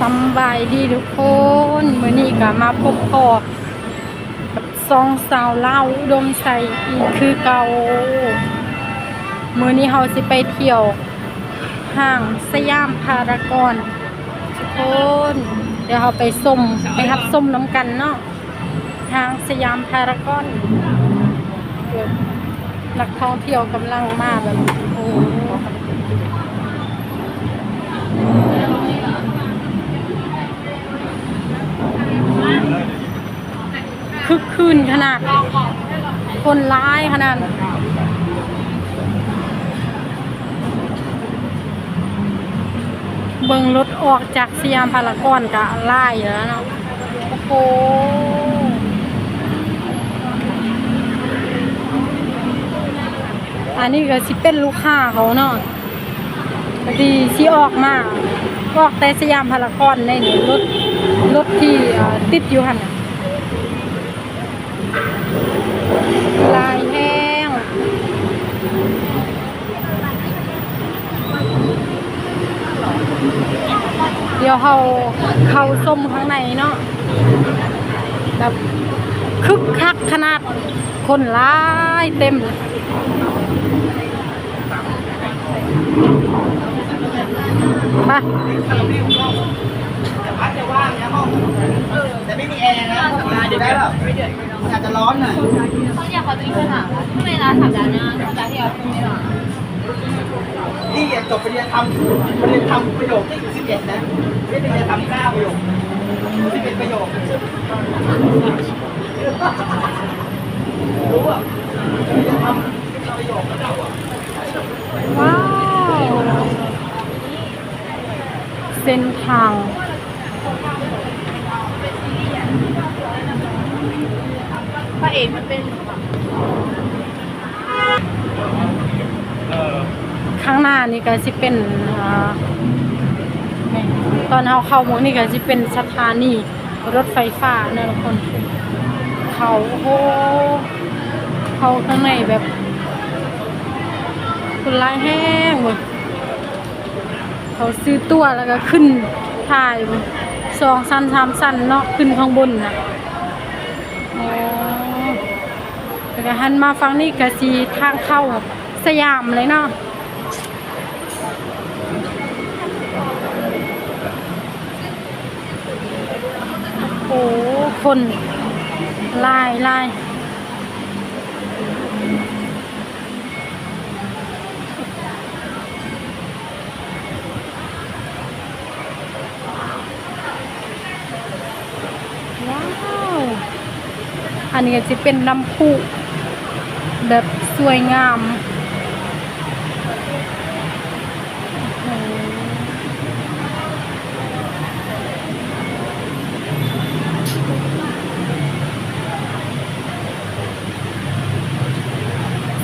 สำบายดีทุกคนเมื้อนี้ก็มาพบพอกับซองสาวเล่าอุดมใส่อีกคือเก่ามื้อนี้เฮาสิไปเที่ยวห้างสยามพารากอนทุกคนเดี๋ยวเราไปส้มไปรับส้มน้ำกันเนาะห้างสยามพารากอนนักท่องเที่ยวกำลังมาแบบโอ้ โหคึกคืนขนาด คนร้ายขนาดเบิ่งรถออกจากสยามพารากอนกะไล่แล้วเนาะโอ้โหอันนี้ก็สิเป็นลูกค้าเขาเนาะพอดีสิออกมาออกแต่สยามพารากอนในนี่รถรถที่ติดอยู่หันน่ะ ลายแห้งเดี๋ยวเขาเขาส้มข้างในเนาะแบบคึกคักขนาดคนร้ายเต็มเลยมา แต่ไม่มีแอร์นะสบายดี ได้แบบอาจจะร้อนหน่อยเขาอยากขอตัวนี้ค่ะทำไมร้านสัปดาห์หน้าสัปดาห์ที่เราพูดไม่หรอนี่จบปริญญาธรรมปริญญาธรรมประโยคที่สิบเอ็ดนะไม่ปริญญาธรรมเก้าประโยคสิบเอ็ดประโยครู้อะปริญญาธรรมประโยคแล้วเราอะ ว้าว เส้นทาง พระเอ กมันเป็นข้างหน้านี่ก็สิเป็นอตอนเราเข้าหมองนี่ก็สิเป็นสถานีรถไฟฟ้านะทุกคน เขาโหเขาข้างในแบบคนร้ายแห้งเลยเขาซื้อตั๋วแล้วก็ขึ้นถ่ายสองสั้นสามสั้นเนาะขึ้นข้างบนนะอ๋อ แล้วก็หันมาฟังนี่ก็สีทางเข้าสยามเลยเนาะโอ้คนลายลายว้าวอันนี้จะเป็นน้ำพุ แบบสวยงาม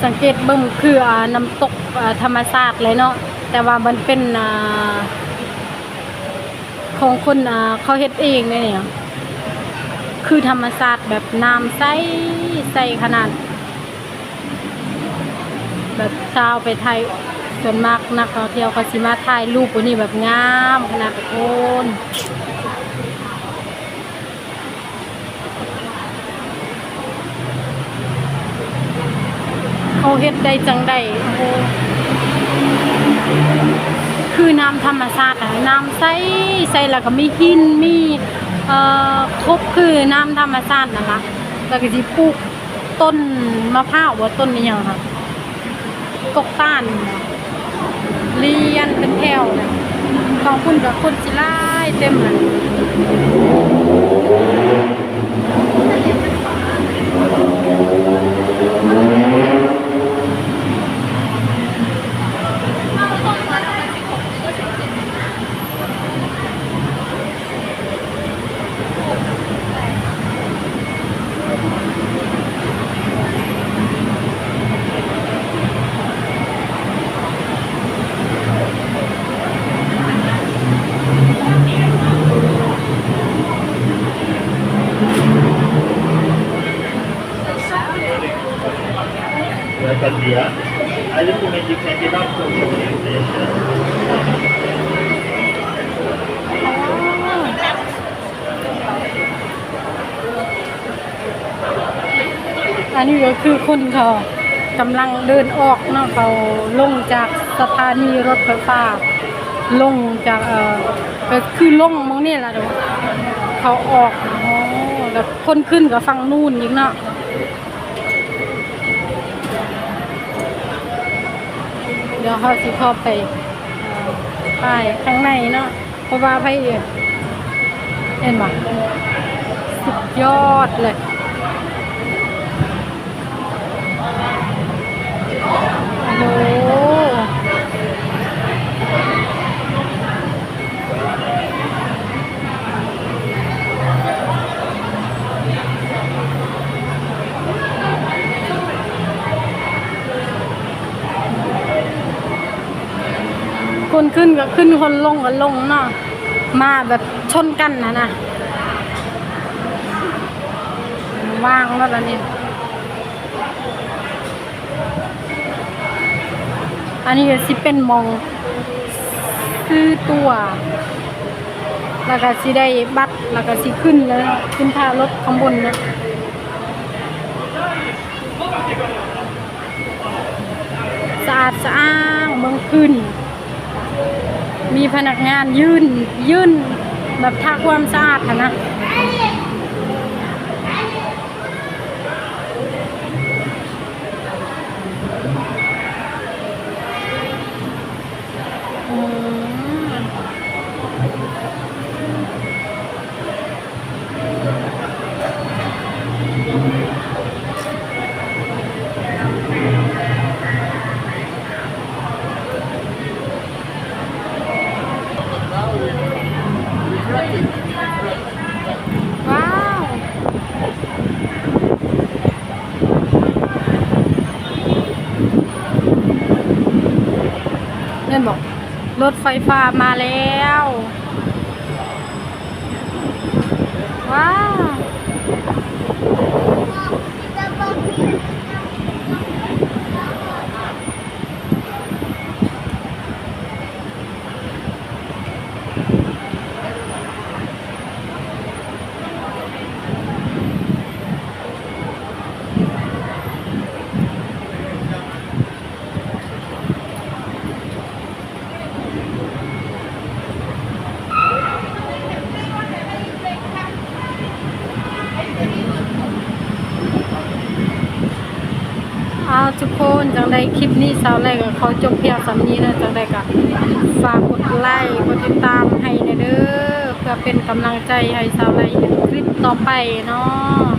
สังเกตเบิ่งคือน้ำตกธรรมชาติเลยเนาะแต่ว่ามันเป็นอของคนเขาเฮ็ดเองเนี่ยคือธรรมชาติแบบน้ำใสใสขนาด แบบชาวไปไทยส่วนมากนักท่องเที่ยวก็สิมาถ่ายรูปวันนี้แบบงามขนาดโคนเขาเฮ็ดได้จังได้โอ้โหคือน้ำธรรมชาติอะน้ำใสใสแล้วก็มีหินมีเอ่อครบคือน้ำธรรมชาตินั่นละแล้วก็สิปลูกต้นมะพร้าวว่าต้นนี้ยังค่ะ กกต้านเรียนเป็นแถวเลยของคุณกับคนจิไล่เต็มเลย อันนี้ก็คือคนเขากำลังเดินออกเนาะเขาลงจากสถานีรถไฟฟ้า ลงจากเออคือลงมองนี่แหละเนาะเขาออก อ๋อแล้วคนขึ้นกับฝั่งนู่นอีกเนาะเดี๋ยวเขาสิเข้าไปเอ่อไปข้างในเนาะเพราะว่าไปเห็นบ่สุดยอดเลยโอ้ ขึ้นก็ขึ้นคนลงก็ลงเนาะมาแบบชนกันนะนะว่างแล้วล่ะนี่อันนี้ก็สิเป็นมองซื้อตัว แล้วก็สิได้บัตรแล้วก็สิขึ้นแล้วขึ้นท่ารถข้างบนเนาะสะอาดสะอ้างเมืองขึ้น มีพนักงานยื่นยื่นแบบทาความสะอาดอะนะ เล่นบอก รถไฟฟ้ามาแล้ว ว้าว เอา ทุกคนจังได้คลิปนี้สาวแรกก็เขาจบเพียงสำนี้นะจังได้ก็ฝากกดไลค์กดติดตามให้นะเด้อเพื่อเป็นกำลังใจให้สาวแรกคลิปต่อไปเนาะ